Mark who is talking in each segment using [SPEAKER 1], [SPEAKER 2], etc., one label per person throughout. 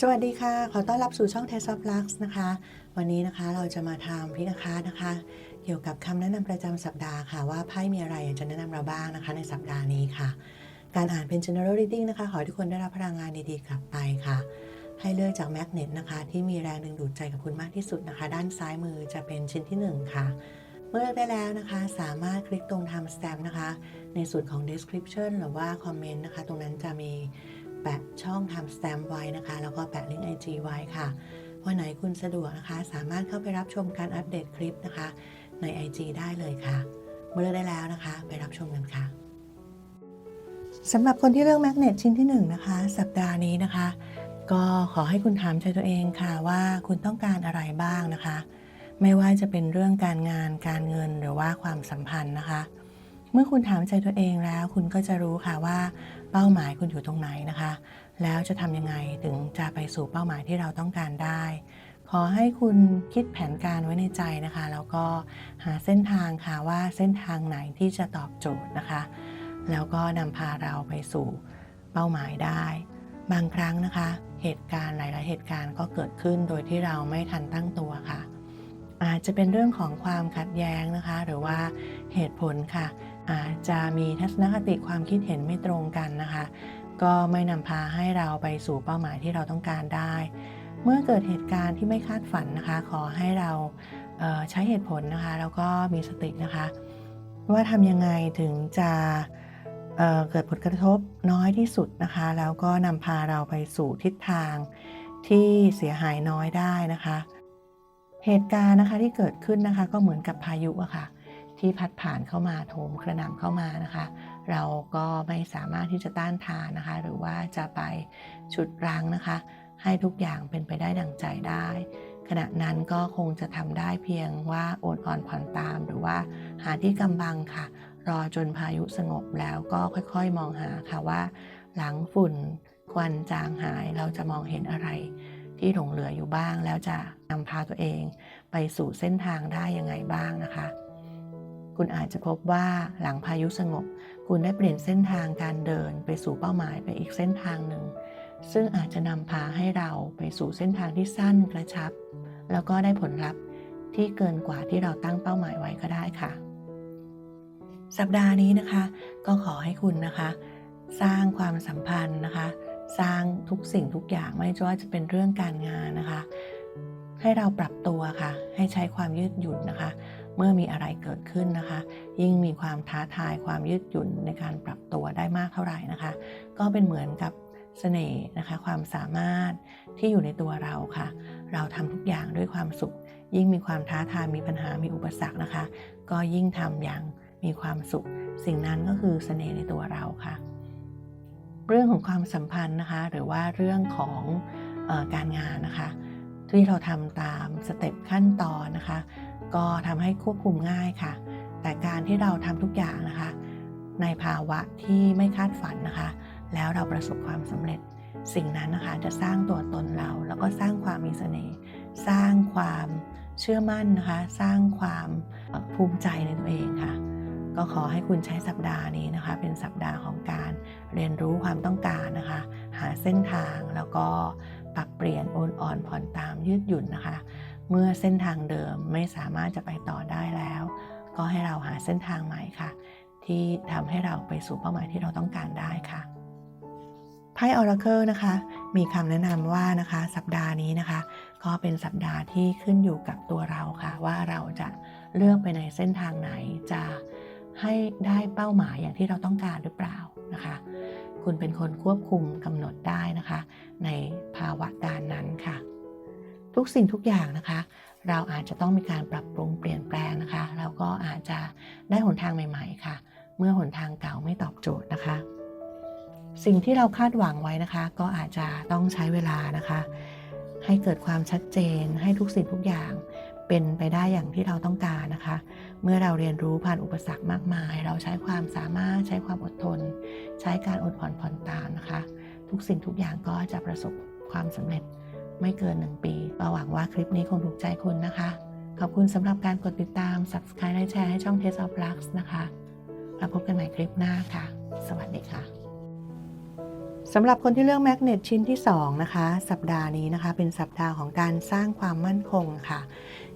[SPEAKER 1] สวัสดีค่ะ ขอต้อนรับสู่ช่อง Test of Lux นะคะ วันนี้นะคะเราจะมาทำพิกคานะคะ เกี่ยวกับคำแนะนำประจำสัปดาห์ค่ะ ว่าไพ่มีอะไรอยากจะแนะนำเราบ้างนะคะ ในสัปดาห์นี้ค่ะ การอ่านเป็น general reading นะคะ ขอให้ทุกคนได้รับพลังงานดีๆกลับไปค่ะ ให้เลือกจากแมกเนตนะคะ ที่มีแรงดึงดูดใจกับคุณมากที่สุดนะคะ ด้านซ้ายมือจะเป็นชิ้นที่หนึ่งค่ะ เมื่อเลือกได้แล้วนะคะ สามารถคลิกตรง time stamp นะคะ ในส่วนของ description หรือว่า comment นะคะ ตรงนั้นจะมี แปะช่องทำสแตมป์ไว้นะคะ แล้วก็แปะลิงก์ IG ไว้ค่ะ วันไหนคุณสะดวกนะคะ สามารถเข้าไปรับชมการอัปเดตคลิปนะคะ ใน IG ได้เลยค่ะ เมื่อเลือกได้แล้วนะคะ ไปรับชมกันค่ะสำหรับคนที่เลือกแมกเนตชิ้นที่1นะคะ สัปดาห์นี้นะคะ ก็ขอให้คุณถามใจตัวเองค่ะว่าคุณต้องการอะไรบ้างนะคะ ไม่ว่าจะเป็นเรื่องการงานการเงินหรือว่าความสัมพันธ์นะคะ เมื่อคุณถามใจตัวเองแล้วคุณก็จะรู้ค่ะว่าเป้าหมายคุณอยู่ตรงไหนนะคะ แล้วจะทำยังไงถึงจะไปสู่เป้าหมายที่เราต้องการได้ ขอให้คุณคิดแผนการไว้ในใจนะคะ แล้วก็หาเส้นทางค่ะว่าเส้นทางไหนที่จะตอบโจทย์นะคะ แล้วก็นำพาเราไปสู่เป้าหมายได้ บางครั้งนะคะ เหตุการณ์หลาย ๆ เหตุการณ์ก็เกิดขึ้นโดยที่เราไม่ทันตั้งตัวค่ะ อาจจะเป็นเรื่องของความขัดแย้งนะคะ หรือว่าเหตุผลค่ะ อาจจะมีทัศนคติความคิดเห็นไม่ตรงกันนะคะ ก็ไม่นำพาให้เราไปสู่เป้าหมายที่เราต้องการได้ เมื่อเกิดเหตุการณ์ที่ไม่คาดฝันนะคะ ขอให้เราเใช้เหตุผลนะคะ แล้วก็มีสตินะคะ ว่าทำยังไงถึงจะเเกิดผลกระทบน้อยที่สุดนะคะ แล้วก็นำพาเราไปสู่ทิศทางที่เสียหายน้อยได้นะคะ เหตุการณ์นะคะที่เกิดขึ้นนะคะ ก็เหมือนกับพายุอะค่ะ ที่พัดผ่านเข้ามาโถมกระหน่ำเข้ามานะคะ เราก็ไม่สามารถที่จะต้านทานนะคะ หรือว่าจะไปฉุดรั้งนะคะ ให้ทุกอย่างเป็นไปได้ดังใจได้ ขณะนั้นก็คงจะทำได้เพียงว่าโอนอ่อนผ่อนตาม หรือว่าหาที่กำบังค่ะ รอจนพายุสงบแล้วก็ค่อยๆมองหาค่ะว่า หลังฝุ่นควันจางหายเราจะมองเห็นอะไรที่หลงเหลืออยู่บ้างแล้วจะนำพาตัวเองไปสู่เส้นทางได้ยังไงบ้างนะคะ คุณอาจจะพบว่าหลังพายุสงบ คุณได้เปลี่ยนเส้นทางการเดินไปสู่เป้าหมายไปอีกเส้นทางหนึ่ง ซึ่งอาจจะนำพาให้เราไปสู่เส้นทางที่สั้นกระชับ แล้วก็ได้ผลลัพธ์ที่เกินกว่าที่เราตั้งเป้าหมายไว้ก็ได้ค่ะ สัปดาห์นี้นะคะ ก็ขอให้คุณนะคะ สร้างความสัมพันธ์นะคะ สร้างทุกสิ่งทุกอย่างไม่ว่าจะเป็นเรื่องการงานนะคะ ให้เราปรับตัวค่ะ ให้ใช้ความยืดหยุ่นนะคะ เมื่อมีอะไรเกิดขึ้นนะคะ ยิ่งมีความท้าทายความยืดหยุ่นในการปรับตัวได้มากเท่าไหร่นะคะ ก็เป็นเหมือนกับเสน่ห์นะคะความสามารถที่อยู่ในตัวเราค่ะ เราทำทุกอย่างด้วยความสุข ยิ่งมีความท้าทายมีปัญหามีอุปสรรคนะคะ ก็ยิ่งทำอย่างมีความสุข สิ่งนั้นก็คือเสน่ห์ในตัวเราค่ะ เรื่องของความสัมพันธ์นะคะ หรือว่าเรื่องของออการงานนะคะ ที่เราทำตามสเต็ปขั้นตอนนะคะ ก็ทำให้ควบคุมง่ายค่ะ แต่การที่เราทำทุกอย่างนะคะ ในภาวะที่ไม่คาดฝันนะคะ แล้วเราประสบความสำเร็จ สิ่งนั้นนะคะจะสร้างตัวตนเรา แล้วก็สร้างความมีเสน่ห์สร้างความเชื่อมั่นนะคะ สร้างความภูมิใจในตัวเองค่ะก็ขอให้คุณใช้สัปดาห์นี้นะคะ เป็นสัปดาห์ของการเรียนรู้ความต้องการนะคะ หาเส้นทางแล้วก็ปรับเปลี่ยนโอนอ่อนผ่อนตามยืดหยุ่นนะคะ เมื่อเส้นทางเดิมไม่สามารถจะไปต่อได้แล้ว ก็ให้เราหาเส้นทางใหม่ค่ะ ที่ทำให้เราไปสู่เป้าหมายที่เราต้องการได้ค่ะไพ่ออราเคิลนะคะ มีคำแนะนำว่านะคะ สัปดาห์นี้นะคะ ก็เป็นสัปดาห์ที่ขึ้นอยู่กับตัวเราค่ะ ว่าเราจะเลือกไปในเส้นทางไหนจะให้ได้เป้าหมายอย่างที่เราต้องการหรือเปล่านะคะ คุณเป็นคนควบคุมกำหนดได้นะคะ ทุกสิ่งทุกอย่างนะคะ เราอาจจะต้องมีการปรับปรุงเปลี่ยนแปลงนะคะแล้วก็อาจจะได้หนทางใหม่ๆค่ะ เมื่อหนทางเก่าไม่ตอบโจทย์นะคะ สิ่งที่เราคาดหวังไว้นะคะ ก็อาจจะต้องใช้เวลานะคะ ให้เกิดความชัดเจนให้ทุกสิ่งทุกอย่างเป็นไปได้อย่างที่เราต้องการนะคะ เมื่อเราเรียนรู้ผ่านอุปสรรคมากมาย เราใช้ความสามารถใช้ความอดทน ใช้การอดผ่อนผ่อนตามนะคะ ทุกสิ่งทุกอย่างก็จะประสบความสำเร็จ ไม่เกิน 1 ปีก็หวังว่าคลิปนี้คงถูกใจคุณนะคะ ขอบคุณสำหรับการกดติดตาม Subscribe และแชร์ให้ช่อง Taste of Lux นะคะ แล้วพบกันใหม่คลิปหน้าค่ะ สวัสดีค่ะสำหรับคนที่เลือกแมกเนตชิ้นที่ 2 นะคะ สัปดาห์นี้นะคะ เป็นสัปดาห์ของการสร้างความมั่นคงค่ะ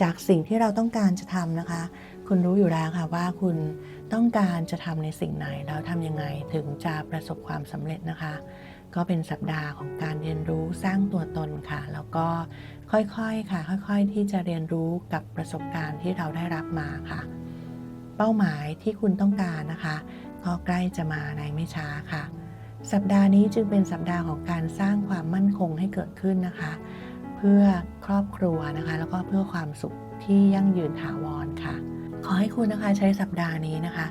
[SPEAKER 1] จากสิ่งที่เราต้องการจะทำนะคะ คุณรู้อยู่แล้วค่ะว่าคุณต้องการจะทำในสิ่งไหนแล้วทำยังไงถึงจะประสบความสำเร็จนะคะ ก็เป็นสัปดาห์ของการเรียนรู้สร้างตัวตนค่ะ แล้วก็ค่อยๆค่ะ ค่อยๆ ที่จะเรียนรู้กับประสบการณ์ที่เราได้รับมาค่ะ เป้าหมายที่คุณต้องการนะคะ ก็ใกล้จะมาในไม่ช้าค่ะ สัปดาห์นี้จึงเป็นสัปดาห์ของการสร้างความมั่นคงให้เกิดขึ้นนะคะ เพื่อครอบครัวนะคะ แล้วก็เพื่อความสุขที่ยั่งยืนถาวรค่ะ ขอให้คุณนะคะใช้สัปดาห์นี้นะคะ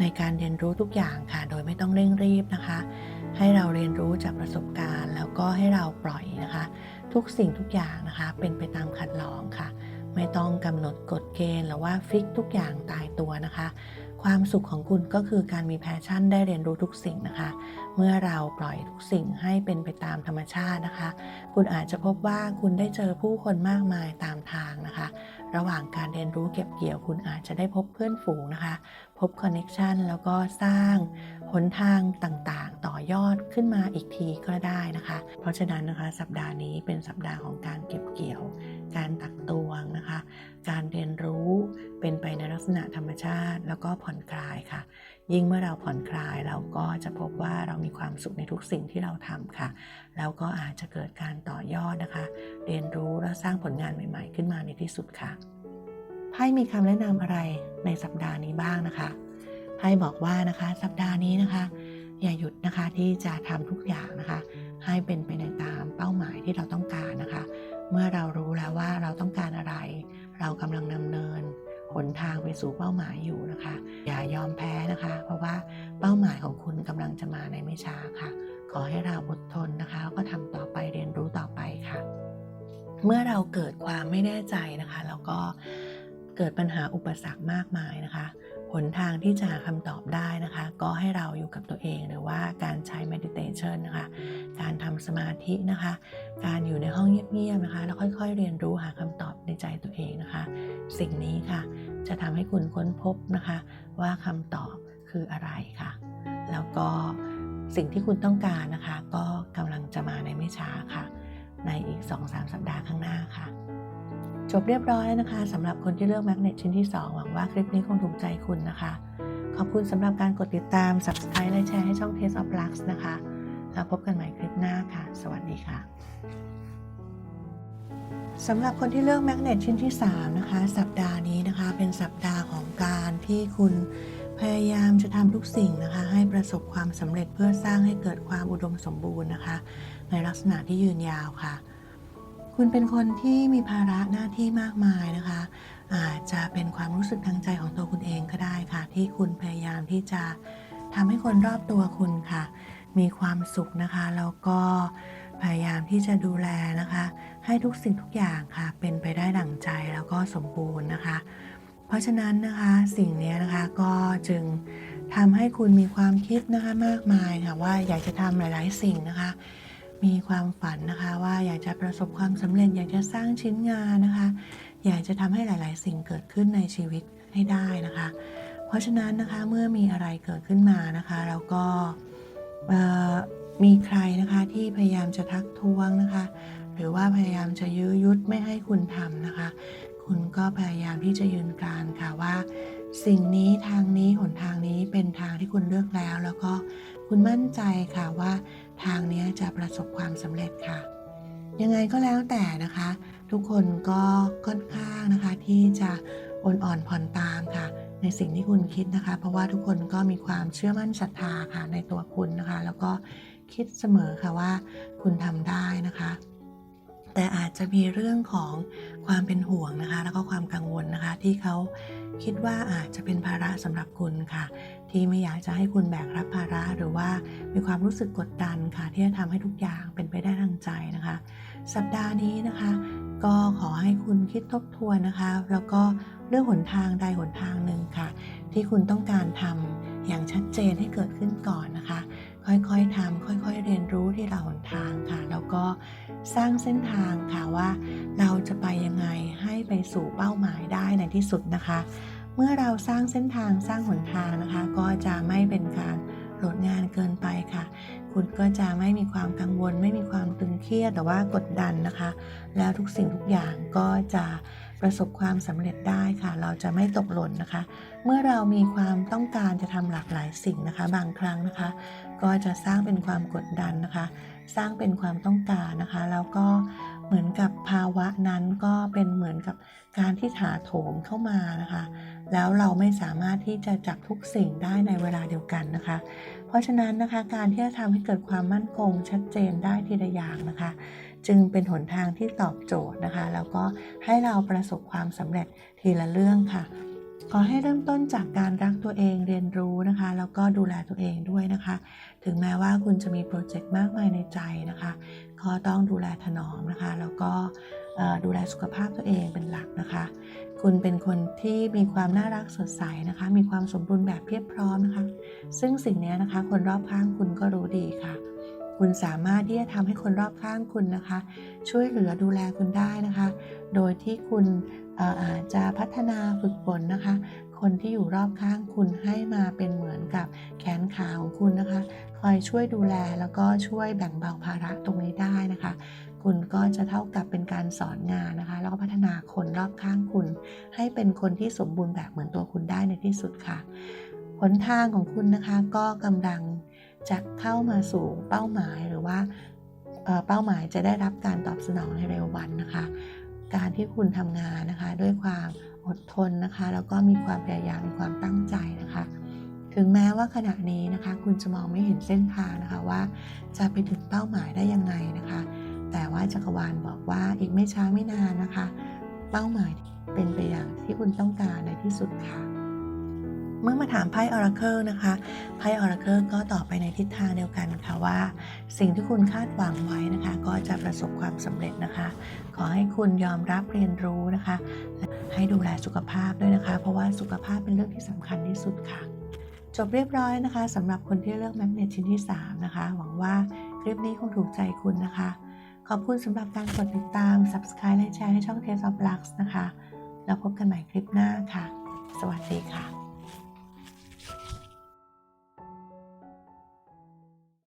[SPEAKER 1] ในการเรียนรู้ทุกอย่างค่ะ โดยไม่ต้องเร่งรีบนะคะ ให้เราเรียนรู้จากประสบการณ์ แล้วก็ให้เราปล่อยนะคะ ทุกสิ่งทุกอย่างนะคะ เป็นไปตามคัดลองค่ะ ไม่ต้องกำหนดกฎเกณฑ์หรือว่าฟิกทุกอย่างตายตัวนะคะ ความสุขของคุณก็คือการมีแพชชั่นได้เรียนรู้ทุกสิ่งนะคะ เมื่อเราปล่อยทุกสิ่งให้เป็นไปตามธรรมชาตินะคะ คุณอาจจะพบว่าคุณได้เจอผู้คนมากมายตามทางนะคะ ระหว่างการเรียนรู้เก็บเกี่ยว คุณอาจจะได้พบเพื่อนฝูงนะคะ พบคอนเน็ชันแล้วก็สร้างหนทางต่าง อยอดขึ้นมาอีกทีก็ได้นะคะ เพราะฉะนั้นนะคะสัปดาห์นี้เป็นสัปดาห์ของการเก็บเกี่ยว การตักตวงนะคะ การเรียนรู้เป็นไปในลักษณะธรรมชาติ แล้วก็ผ่อนคลายค่ะ ยิ่งเมื่อเราผ่อนคลายเราก็จะพบว่าเรามีความสุขในทุกสิ่งที่เราทำค่ะ แล้วก็อาจจะเกิดการต่อยอดนะคะ เรียนรู้และสร้างผลงานใหม่ ๆ ขึ้นมาในที่สุดค่ะไพ่มีคำแนะนำอะไรในสัปดาห์นี้บ้างนะคะไพ่บอกว่านะคะ สัปดาห์นี้นะคะ อย่าหยุดนะคะที่จะทำทุกอย่างนะคะ ให้เป็นไปในตามเป้าหมายที่เราต้องการนะคะ เมื่อเรารู้แล้วว่าเราต้องการอะไร เรากำลังดำเนินหนทางไปสู่เป้าหมายอยู่นะคะ อย่ายอมแพ้นะคะ เพราะว่าเป้าหมายของคุณกำลังจะมาในไม่ช้าค่ะ ขอให้เราอดทนนะคะแล้วก็ทำต่อไปเรียนรู้ต่อไปค่ะ เมื่อเราเกิดความไม่แน่ใจนะคะ แล้วก็เกิดปัญหาอุปสรรคมากมายนะคะ หนทางที่จะหาคำตอบได้นะคะ ก็ให้เราอยู่กับตัวเองหรือว่าการใช้ meditation นะคะ การทำสมาธินะคะ การอยู่ในห้องเงียบๆนะคะ แล้วค่อยๆ เรียนรู้หาคำตอบในใจตัวเองนะคะ สิ่งนี้ค่ะ จะทำให้คุณค้นพบนะคะ ว่าคำตอบคืออะไรค่ะ แล้วก็สิ่งที่คุณต้องการนะคะ ก็กำลังจะมาในไม่ช้าค่ะ ในอีก 2-3 สัปดาห์ข้างหน้าค่ะ จบเรียบร้อยแล้วนะคะสำหรับคนที่เลือกแมกเนตชิ้นที่ 2 หวังว่าคลิปนี้คงถูกใจคุณนะคะ ขอบคุณสำหรับการกดติดตาม Subscribe และแชร์ให้ช่อง Taste of Lux นะคะ แล้วพบกันใหม่คลิปหน้าค่ะ สวัสดีค่ะสำหรับคนที่เลือกแมกเนตชิ้นที่ 3 นะคะ สัปดาห์นี้นะคะ เป็นสัปดาห์ของการที่คุณพยายามจะทำทุกสิ่งนะคะ ให้ประสบความสำเร็จเพื่อสร้างให้เกิดความอุดมสมบูรณ์นะคะ ในลักษณะที่ยืนยาวค่ะ คุณเป็นคนที่มีภาระหน้าที่มากมายนะคะ อาจจะเป็นความรู้สึกทางใจของตัวคุณเองก็ได้ค่ะ ที่คุณพยายามที่จะทำให้คนรอบตัวคุณค่ะ มีความสุขนะคะแล้วก็พยายามที่จะดูแลนะคะ ให้ทุกสิ่งทุกอย่างค่ะ เป็นไปได้ดั่งใจแล้วก็สมบูรณ์นะคะ เพราะฉะนั้นนะคะสิ่งนี้นะคะก็จึงทำให้คุณมีความคิดนะคะมากมายค่ะว่าอยากจะทำหลาย ๆ สิ่งนะคะ มีความฝันนะคะว่าอยากจะประสบความสำเร็จ อยากจะสร้างชิ้นงานนะคะ อยากจะทำให้หลาย ๆ สิ่งเกิดขึ้นในชีวิตให้ได้นะคะ เพราะฉะนั้นนะคะเมื่อมีอะไรเกิดขึ้นมานะคะแล้วก็มีใครนะคะที่พยายามจะทักท้วงนะคะ หรือว่าพยายามจะยื้อยุดไม่ให้คุณทำนะคะ คุณก็พยายามที่จะยืนกรานค่ะว่า สิ่งนี้ทางนี้หนทางนี้เป็นทางที่คุณเลือกแล้ว แล้วก็คุณมั่นใจค่ะว่า ทางนี้จะประสบความสำเร็จค่ะ ยังไงก็แล้วแต่นะคะ ทุกคนก็ค่อนข้างนะคะ ที่จะอ่อนอ่อนผ่อนตามค่ะ ในสิ่งที่คุณคิดนะคะ เพราะว่าทุกคนก็มีความเชื่อมั่นศรัทธาค่ะในตัวคุณนะคะ แล้วก็คิดเสมอค่ะว่าคุณทำได้นะคะแต่อาจจะมีเรื่องของความเป็นห่วงนะคะ แล้วก็ความกังวลนะคะที่เขา คิดว่าอาจจะเป็นภาระสำหรับคุณค่ะ ที่ไม่อยากจะให้คุณแบกรับภาระหรือว่ามีความรู้สึกกดดันค่ะ ที่จะทำให้ทุกอย่างเป็นไปได้ทางใจนะคะ สัปดาห์นี้นะคะ ก็ขอให้คุณคิดทบทวนนะคะ แล้วก็เรื่องหนทางใดหนทางหนึ่งค่ะ ที่คุณต้องการทำอย่างชัดเจนให้เกิดขึ้นก่อนนะคะ ค่อยๆทำค่อยๆเรียนรู้ ที่เราหนทางค่ะ แล้วก็สร้างเส้นทางค่ะว่า เราจะไปยังไงให้ไปสู่เป้าหมายได้ในที่สุดนะคะ เมื่อเราสร้างเส้นทางสร้างหนทางนะคะ ก็จะไม่เป็นการโหลดงานเกินไปค่ะ คุณก็จะไม่มีความกังวล ไม่มีความตึงเครียดแต่ว่ากดดันนะคะ แล้วทุกสิ่งทุกอย่างก็จะ ประสบความสำเร็จได้ค่ะ เราจะไม่ตกหล่นนะคะ เมื่อเรามีความต้องการจะทำหลากหลายสิ่งนะคะ บางครั้งนะคะ ก็จะสร้างเป็นความกดดันนะคะ สร้างเป็นความต้องการนะคะ แล้วก็เหมือนกับภาวะนั้นก็เป็นเหมือนกับการที่ถาโถมเข้ามานะคะ แล้วเราไม่สามารถที่จะจับทุกสิ่งได้ในเวลาเดียวกันนะคะ เพราะฉะนั้นนะคะการที่จะทำให้เกิดความมั่นคงชัดเจนได้ทีละอย่างนะคะ จึงเป็นหนทางที่ตอบโจทย์นะคะ แล้วก็ให้เราประสบความสำเร็จทีละเรื่องค่ะ ขอให้เริ่มต้นจากการรักตัวเองเรียนรู้นะคะ แล้วก็ดูแลตัวเองด้วยนะคะ ถึงแม้ว่าคุณจะมีโปรเจกต์มากมายในใจนะคะก็ต้องดูแลถนอมนะคะ แล้วก็ดูแลสุขภาพตัวเองเป็นหลักนะคะ คุณเป็นคนที่มีความน่ารักสดใสนะคะ มีความสมบูรณ์แบบเพียบพร้อมนะคะ ซึ่งสิ่งนี้นะคะ คนรอบข้างคุณก็รู้ดีค่ะ คุณสามารถที่จะทำให้คนรอบข้างคุณนะคะ ช่วยเหลือดูแลคุณได้นะคะ โดยที่คุณอาจจะพัฒนาฝึกฝนนะคะ คนที่อยู่รอบข้างคุณให้มาเป็นเหมือนกับแขนขาของคุณนะคะ คอยช่วยดูแลแล้วก็ช่วยแบ่งเบาภาระตรงนี้ได้นะคะ คุณก็จะเท่ากับเป็นการสอนงานนะ แล้วก็พัฒนาคนรอบข้างคุณ ให้เป็นคนที่สมบูรณ์แบบเหมือนตัวคุณได้ในที่สุดค่ะหนทางของคุณนะคะก็กำลังจะเข้ามาสู่เป้าหมายหรือว่าเป้าหมายจะได้รับการตอบสนองในเร็ววันนะคะ การที่คุณทำงานนะคะ ด้วยความอดทนนะคะ แล้วก็มีความพยายามมีความตั้งใจนะคะ ถึงแม้ว่าขณะนี้นะคะ คุณจะมองไม่เห็นเส้นทางนะคะว่า จะไปถึงเป้าหมายได้ยังไงนะคะ แต่ว่าจักรวาลบอกว่าอีกไม่ช้าไม่นานนะคะ เป้าหมายเป็นไปอย่างที่คุณต้องการในที่สุดค่ะ เมื่อมาถามไพ่ Oracle นะคะไพ่ Oracle ก็ตอบไปในทิศทางเดียวกันค่ะว่า สิ่งที่คุณคาดหวังไว้นะคะ ก็จะประสบความสำเร็จนะคะ ขอให้คุณยอมรับเรียนรู้นะคะ ให้ดูแลสุขภาพด้วยนะคะ เพราะว่าสุขภาพเป็นเรื่องที่สำคัญที่สุดค่ะจบเรียบร้อยนะคะสำหรับคนที่เลือกแมกเนตชิ้นที่ 3 นะคะ หวังว่าคลิปนี้คงถูกใจคุณนะคะ ขอบคุณสำหรับการกดติดตาม Subscribe และแชร์ให้ช่อง Taste of Lux นะคะ แล้วพบกันใหม่คลิปหน้าค่ะ สวัสดีค่ะ